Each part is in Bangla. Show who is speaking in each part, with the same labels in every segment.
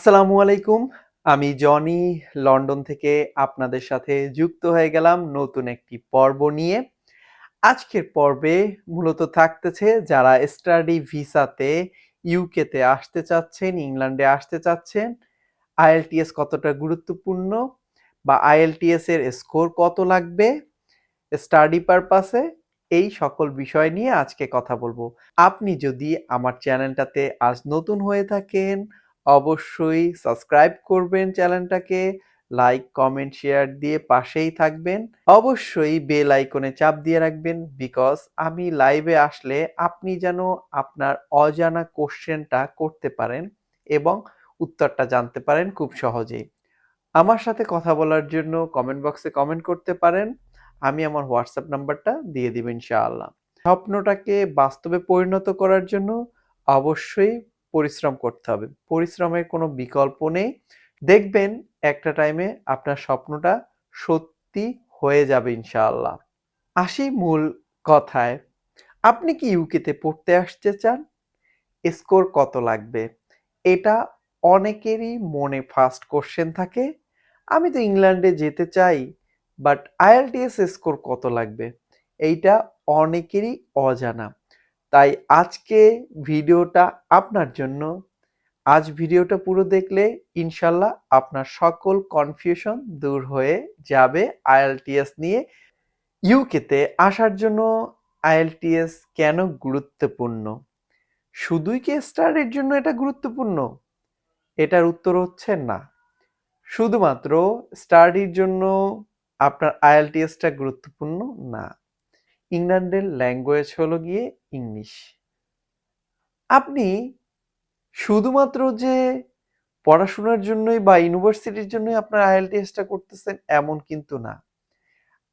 Speaker 1: আসসালামু আলাইকুম। আমি জনি, লন্ডন থেকে আপনাদের সাথে যুক্ত হয়ে গেলাম নতুন একটি পর্ব নিয়ে। আজকের পর্বে মূলত থাকতেছে যারা স্টাডি ভিসাতে ইউকেতে আসতে চাচ্ছেন, ইংল্যান্ডে আসতে চাচ্ছেন, আইএলটিএস কতটা গুরুত্বপূর্ণ বা আইএলটিএস এর স্কোর কত লাগবে, স্টাডি পারপাসে এই সকল বিষয় নিয়ে আজকে কথা বলব। আপনি যদি আমার চ্যানেলটাতে আজ নতুন হয়ে থাকেন অবশ্যই সাবস্ক্রাইব করবেন চ্যানেলটাকে লাইক কমেন্ট শেয়ার দিয়ে পাশেই থাকবেন। অবশ্যই বেল আইকনে চাপ দিয়ে রাখবেন বিকজ আমি লাইভে আসলে আপনি যেন আপনার অজানা কোশ্চেনটা করতে পারেন এবং উত্তরটা জানতে পারেন খুব সহজেই। আমার সাথে কথা বলার জন্য কমেন্ট বক্সে কমেন্ট করতে পারেন। আমি আমার হোয়াটসঅ্যাপ নাম্বারটা দিয়ে দিবেন ইনশাআল্লাহ। স্বপ্নটাকে বাস্তবে পরিণত করার জন্য অবশ্যই পরিশ্রম করতে হবে। পরিশ্রমের কোনো বিকল্প নেই। দেখবেন একটা টাইমে আপনার স্বপ্নটা সত্যি হয়ে যাবে ইনশাআল্লাহ। আসি মূল কথায়। আপনি কি ইউকেতে পড়তে আসতে চান? স্কোর কত লাগবে? এটা অনেকেরই মনে ফার্স্ট কোশ্চেন থাকে। আমি তো ইংল্যান্ডে যেতে চাই বাট আইএলটিএস স্কোর কত লাগবে? এইটা অনেকেরই অজানা। তাই আজকে ভিডিওটা আপনার জন্য। আজ ভিডিওটা পুরো দেখলে ইনশাল্লাহ আপনার সকল কনফিউশন দূর হয়ে যাবে আইএলটিএস নিয়ে। ইউকেতে আসার জন্য আইএলটিএস কেন গুরুত্বপূর্ণ? শুধুই কি স্টাডির জন্য এটা গুরুত্বপূর্ণ? এটার উত্তর হচ্ছে না। শুধুমাত্র স্টাডির জন্য আপনার আইএলটিএসটা গুরুত্বপূর্ণ না। ইংল্যান্ডের ল্যাঙ্গুয়েজ হলো গিয়ে ইংলিশ। আপনি শুধুমাত্র যে পড়াশোনার জন্যই বা ইউনিভার্সিটির জন্যই আপনার আইএলটিএসটা করতেছেন এমন কিন্তু না।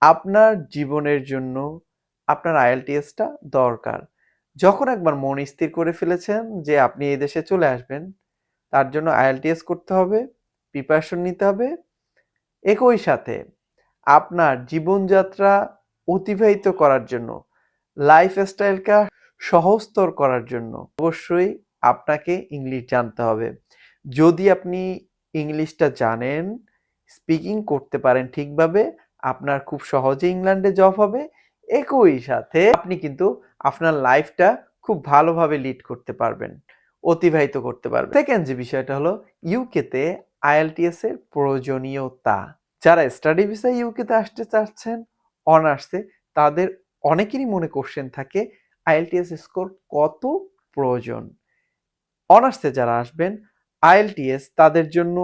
Speaker 1: আপনার জীবনের জন্য আপনার আইএলটিএসটা দরকার। যখন একবার মন স্থির করে ফেলেছেন যে আপনি এই দেশে চলে আসবেন, তার জন্য আইএলটিএস করতে হবে, প্রিপারেশন নিতে হবে। একই সাথে আপনার জীবনযাত্রা অতিবাহিত করার জন্য লাইফস্টাইলকে সহজতর করার জন্য অবশ্যই আপনাকে ইংলিশ জানতে হবে। যদি আপনি ইংলিশটা জানেন স্পিকিং করতে পারেন ঠিকভাবে, আপনার খুব সহজে ইংল্যান্ডে জব হবে। একই সাথে আপনি কিন্তু আপনার লাইফটা খুব ভালোভাবে লিড করতে পারবেন, অতিবাহিত করতে পারবেন। সেকেন্ড যে বিষয়টা হলো ইউকেতে আইএলটিএস এর প্রয়োজনীয়তা। যারা স্টাডি ভিসা ইউকেতে আসতে চাচ্ছেন অনার্সে তাদের অনেকেরই মনে কোশ্চেন থাকে আইএলটিএস স্কোর কত প্রয়োজন? অনার্সে যারা আসবেন আইএলটিএস তাদের জন্য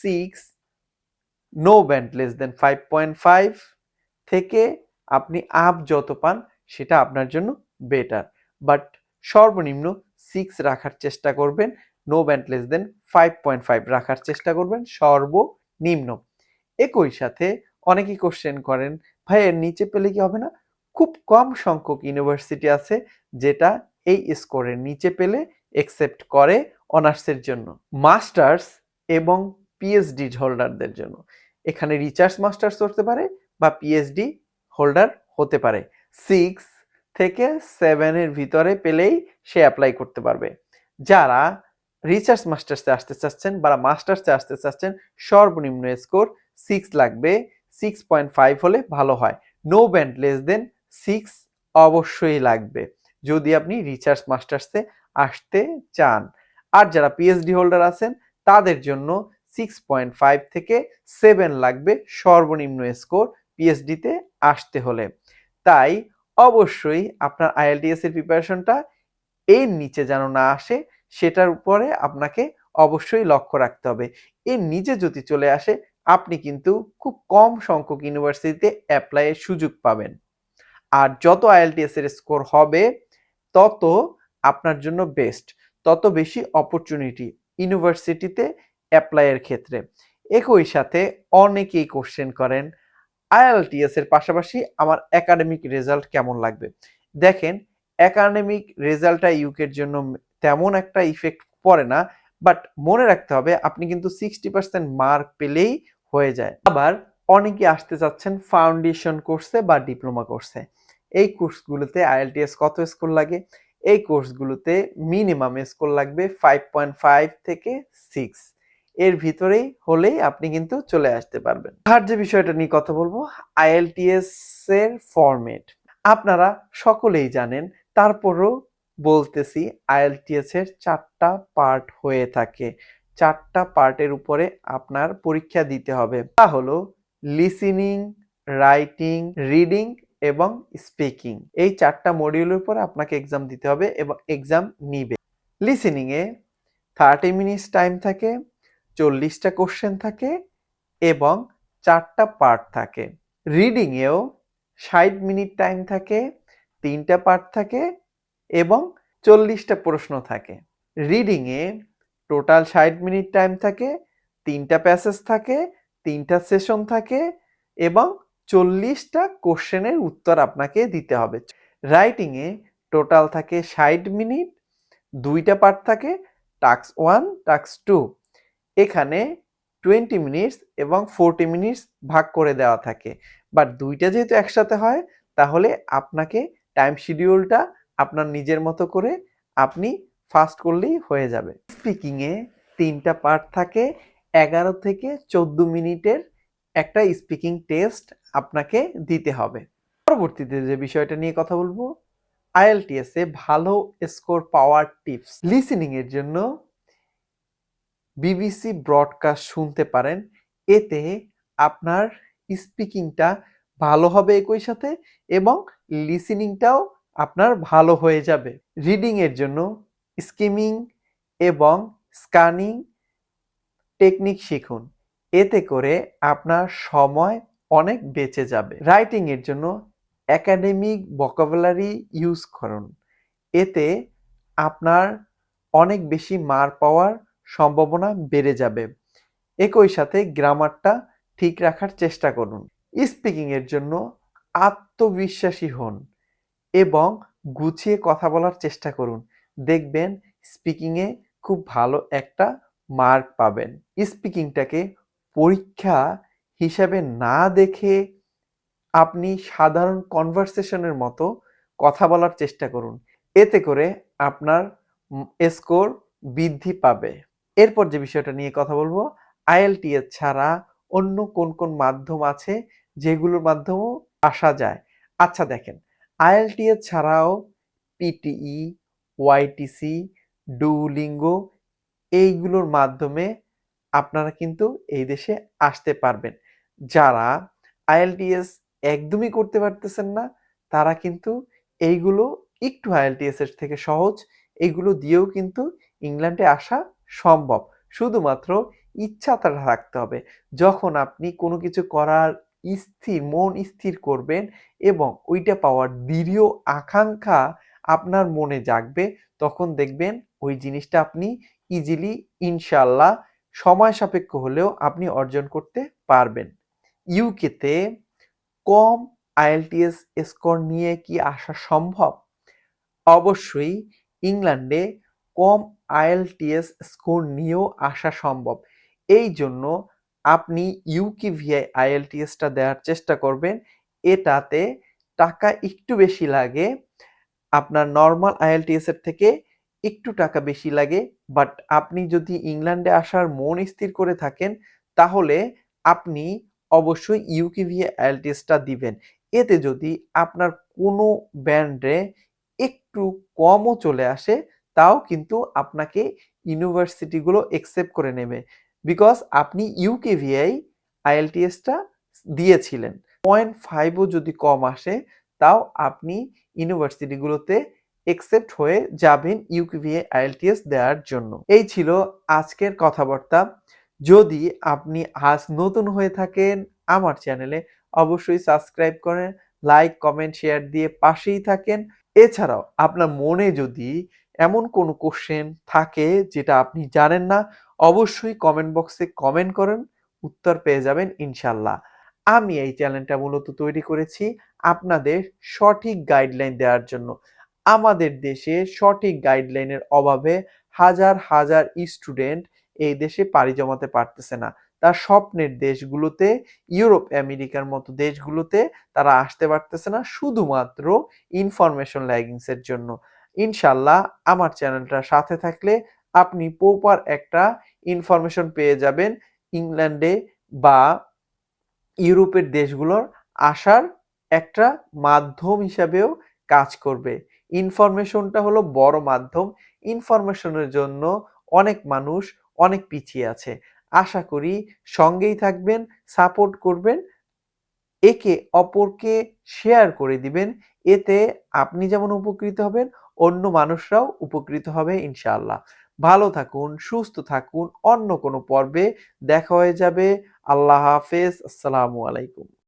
Speaker 1: six no band less than five point five থেকে আপনি আপ যত পান, সেটা আপনার জন্য বেটার বাট সর্বনিম্ন সিক্স রাখার চেষ্টা করবেন no band less than five point five রাখার চেষ্টা করবেন, সর্বনিম্ন। একই সাথে অনেকেই কোশ্চেন করেন ভাই, এর নিচে পেলে কি হবে না? খুব কম সংখ্যক ইউনিভার্সিটি আছে যেটা এই স্কোরের নিচে পেলে একসেপ্ট করে অনার্সের জন্য মাস্টার্স এবং পিএইচডি হোল্ডারদের জন্য। এখানে রিচার্জ মাস্টার্স করতে পারে বা পিএইচডি হোল্ডার হতে পারে। সিক্স থেকে সেভেনের ভিতরে পেলেই সে অ্যাপ্লাই করতে পারবে। যারা রিচার্জ মাস্টার্সে আসতে চাচ্ছেন বা মাস্টার্সে আসতে চাচ্ছেন, সর্বনিম্ন স্কোর সিক্স লাগবে। সিক্স পয়েন্ট ফাইভ হলে ভালো হয়। No band less than six অবশ্যই লাগবে। যদি আপনি রিচার্জ মাস্টার্সে আসতে চান। আর যারা পিএইচডি হোল্ডার আছেন, তাদের জন্য সিক্স পয়েন্ট ফাইভ থেকে সেভেন লাগবে সর্বনিম্ন স্কোর পিএইচডিতে আসতে হলে। তাই অবশ্যই আপনার আইএলটিএস এর প্রিপারেশনটা এর নিচে যেন না আসে, সেটার উপরে আপনাকে অবশ্যই লক্ষ্য রাখতে হবে। এর নিচে যদি চলে আসে আপনি কিন্তু খুব কম সংখ্যক ইউনিভার্সিটিতে অ্যাপ্লাইয়ের সুযোগ পাবেন। আর যত আইএলটিএস এর স্কোর হবে, তত আপনার জন্য বেস্ট তত বেশি অপরচুনিটি ইউনিভার্সিটিতে অ্যাপ্লাইয়ের ক্ষেত্রে। একই সাথে অনেকেই কোশ্চেন করেন আইএলটিএস এর পাশাপাশি আমার একাডেমিক রেজাল্ট কেমন লাগবে? দেখেন একাডেমিক রেজাল্টটা ইউকের জন্য তেমন একটা ইফেক্ট পড়ে না বাট মনে রাখতে হবে, আপনি কিন্তু সিক্সটি পার্সেন্ট মার্ক পেলেই হয়ে যায়। আবার অনেকে আসতে চাচ্ছেন ফাউন্ডেশন কোর্সে বা ডিপ্লোমা কোর্সে এই কোর্সগুলোতে আইএলটিএস কত স্কোর লাগে? এই কোর্সগুলোতে মিনিমাম স্কোর লাগবে ফাইভ পয়েন্ট ফাইভ থেকে সিক্স এর ভিতরেই হলেই আপনি কিন্তু চলে আসতে পারবেন। আর যে বিষয়টা নিয়ে কথা বলব আইএলটিএস এর ফরম্যাট আপনারা সকলেই জানেন, তারপরও বলতেছি আইএলটিএস এর চারটা পার্ট হয়ে থাকে। চারটা পার্টের উপরে আপনার পরীক্ষা দিতে হবে। তা হলো লিসেনিং রাইটিং রিডিং এবং স্পিকিং এই চারটা মডিউলের উপর আপনাকে এক্সাম দিতে হবে এবং এক্সাম নিবে। লিসেনিং এ থার্টি মিনিটস টাইম থাকে, চল্লিশটা কোশ্চেন থাকে এবং চারটা পার্ট থাকে। রিডিং এও ষাট মিনিট টাইম থাকে, তিনটা পার্ট থাকে এবং চল্লিশটা প্রশ্ন থাকে। রিডিং এ টোটাল ষাট মিনিট টাইম থাকে, তিনটা প্যাসেজ থাকে, তিনটা সেশন থাকে এবং চল্লিশটা কোশ্চেনের উত্তর আপনাকে দিতে হবে। রাইটিংয়ে টোটাল থাকে ষাট মিনিট, দুইটা পার্ট থাকে টাক্স ওয়ান টাক্স টু। এখানে টোয়েন্টি মিনিটস এবং ফোরটি মিনিটস ভাগ করে দেওয়া থাকে। বাট দুইটা যেহেতু একসাথে হয়, তাহলে আপনাকে টাইম শিডিউলটা আপনার নিজের মতো করে আপনি ফাস্ট করলেই হয়ে যাবে। স্পিকিংয়ে তিনটা পার্ট থাকে, এগারো থেকে চোদ্দ মিনিটের একটা স্পিকিং টেস্ট আপনাকে দিতে হবে। পরবর্তীতে যে বিষয়টা নিয়ে কথা বলব, আইএলটিএস এ ভালো স্কোর পাওয়ার টিপস। লিসেনিং এর জন্য বিবিসি ব্রডকাস্ট শুনতে পারেন। এতে আপনার স্পিকিংটা ভালো হবে একই সাথে এবং লিসেনিংটাও আপনার ভালো হয়ে যাবে। রিডিং এর জন্য স্কিমিং এবং স্ক্যানিং টেকনিক শিখুন। এতে করে আপনার সময় অনেক বেঁচে যাবে। রাইটিং এর জন্য একাডেমিক ভোকাবুলারি ইউজ করুন। এতে আপনার অনেক বেশি মার পাওয়ার সম্ভাবনা বেড়ে যাবে। একই সাথে গ্রামারটা ঠিক রাখার চেষ্টা করুন। স্পিকিং এর জন্য আত্মবিশ্বাসী হন এবং গুছিয়ে কথা বলার চেষ্টা করুন। দেখবেন স্পিকিংয়ে খুব ভালো একটা মার্ক পাবেন। স্পিকিংটাকে পরীক্ষা হিসাবে না দেখে আপনি সাধারণ কনভারসেশনের মতো কথা বলার চেষ্টা করুন। এতে করে আপনার স্কোর বৃদ্ধি পাবে। এরপর যে বিষয়টা নিয়ে কথা বলব আইএলটিএস ছাড়া অন্য কোন কোন মাধ্যম আছে যেগুলোর মাধ্যমেও আসা যায়? আচ্ছা দেখেন আইএলটিএস ছাড়াও পিটিই ওয়াইটিসি ডুলিঙ্গো এইগুলোর মাধ্যমে আপনারা কিন্তু এই দেশে আসতে পারবেন। যারা আইএলটিএস একদমই করতে পারতেছেন না, তারা কিন্তু এইগুলো একটু আইএলটিএস এর থেকে সহজ, এইগুলো দিয়েও কিন্তু ইংল্যান্ডে আসা সম্ভব। শুধুমাত্র ইচ্ছা তারা রাখতে হবে, যখন আপনি কোনো কিছু করার স্থির, মন স্থির করবেন এবং ওইটা পাওয়ার দৃঢ় আকাঙ্ক্ষা আপনার মনে জাগবে, তখন দেখবেন ওই জিনিসটা আপনি ইজিলি ইনশাল্লাহ সময় সাপেক্ষ হলেও আপনি অর্জন করতে পারবেন। ইউকেতে কম আইএলটিএস স্কোর নিয়ে কি আসা সম্ভব? অবশ্যই ইংল্যান্ডে কম আইএলটিএস স্কোর নিয়েও আসা সম্ভব। এই জন্য আপনি ইউকে ভিআই আইএলটিএসটা দেওয়ার চেষ্টা করবেন। এটাতে টাকা একটু বেশি লাগে। আপনার নর্মাল আইএলটিএস এর থেকে একটু টাকা বেশি লাগে বাট আপনি যদি ইংল্যান্ডে আসার মন স্থির করে থাকেন, তাহলে আপনি অবশ্যই ইউকিভি আইএলটিএসটা দিবেন। এতে যদি আপনার কোনো ব্যান্ডে একটু কমও চলে আসে, তাও কিন্তু আপনাকে ইউনিভার্সিটিগুলো একসেপ্ট করে নেবে। বিকজ আপনি ইউকেভিআই আইএলটিএসটা দিয়েছিলেন। পয়েন্ট ফাইভও যদি কম আসে তাও আপনি ইউনিভার্সিটিগুলোতে একসেপ্ট হয়ে যাবেন ইউকিভিএ আইএলটিএস দেওয়ার জন্য। এই ছিল আজকের কথাবার্তা। যদি আপনি আজ নতুন হয়ে থাকেন আমার চ্যানেলে অবশ্যই সাবস্ক্রাইব করেন লাইক কমেন্ট শেয়ার দিয়ে পাশেই থাকেন। এছাড়াও আপনার মনে যদি এমন কোনো কোশ্চেন থাকে যেটা আপনি জানেন না, অবশ্যই কমেন্ট বক্সে কমেন্ট করেন, উত্তর পেয়ে যাবেন ইনশাল্লাহ। আমি এই চ্যানেলটা মূলত তৈরি করেছি আপনাদের সঠিক গাইডলাইন দেওয়ার জন্য। আমাদের দেশে সঠিক গাইডলাইনের অভাবে হাজার হাজার স্টুডেন্ট এই দেশে পাড়ি জমাতে পারতেছে না। তার স্বপ্নের দেশগুলোতে, ইউরোপ, আমেরিকার মতো দেশগুলোতে তারা আসতে পারতেছে না শুধুমাত্র ইনফরমেশন ল্যাগিংসের জন্য। ইনশাল্লাহ আমার চ্যানেলটার সাথে থাকলে আপনি প্রপার একটা ইনফরমেশন পেয়ে যাবেন ইংল্যান্ডে বা ইউরোপের দেশগুলোর আসার একটা মাধ্যম হিসাবেও কাজ করবে। ইনফরমেশনটা হলো বড় মাধ্যম। ইনফরমেশনের জন্য অনেক মানুষ অনেক পিছিয়ে আছে। আশা করি সঙ্গেই থাকবেন, সাপোর্ট করবেন, একে অপরকে শেয়ার করে দিবেন। এতে আপনি যেমন উপকৃত হবেন, অন্য মানুষরাও উপকৃত হবে ইনশাআল্লাহ। ভালো থাকুন সুস্থ থাকুন। অন্য কোনো পর্বে দেখা হয়ে যাবে। আল্লাহ হাফেজ। আসসালামু আলাইকুম।